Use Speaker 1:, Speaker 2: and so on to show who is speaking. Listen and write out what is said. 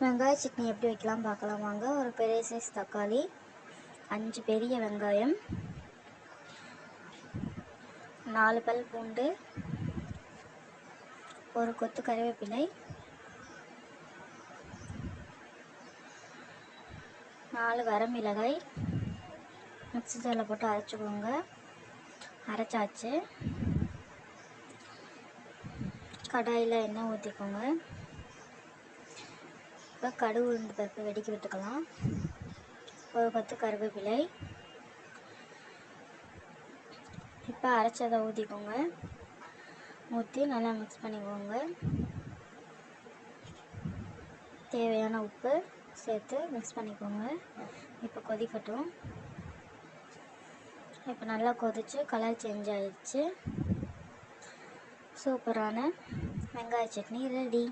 Speaker 1: வெங்காய சட்னி எப்படி வைக்கலாம் பார்க்கலாம் வாங்க. ஒரு பெரிய சைஸ் தக்காளி அஞ்சு பெரிய வெங்காயம் நாலு பல் பூண்டு ஒரு கொத்து கறிவேப்பிலை நாலு வரமிளகாய் மிக்ஸி ஜாரில் போட்டு அரைச்சிக்கோங்க. அரைச்சாச்சு. கடாயில் எண்ணெய் ஊற்றிக்கோங்க இப்போ கடுகு உளுந்து பருப்பு வெடிக்க விட்டுக்கலாம். ஒரு பத்து கருவேப்பிலை. இப்போ அரைச்சதை ஊற்றிக்கோங்க ஊற்றி நல்லா மிக்ஸ் பண்ணிக்கோங்க. தேவையான உப்பு சேர்த்து மிக்ஸ் பண்ணிக்கோங்க. இப்போ கொதிக்கட்டும். இப்போ நல்லா கொதிச்சு கலர் சேஞ்ச் ஆயிடுச்சு. சூப்பரான வெங்காய சட்னி ரெடி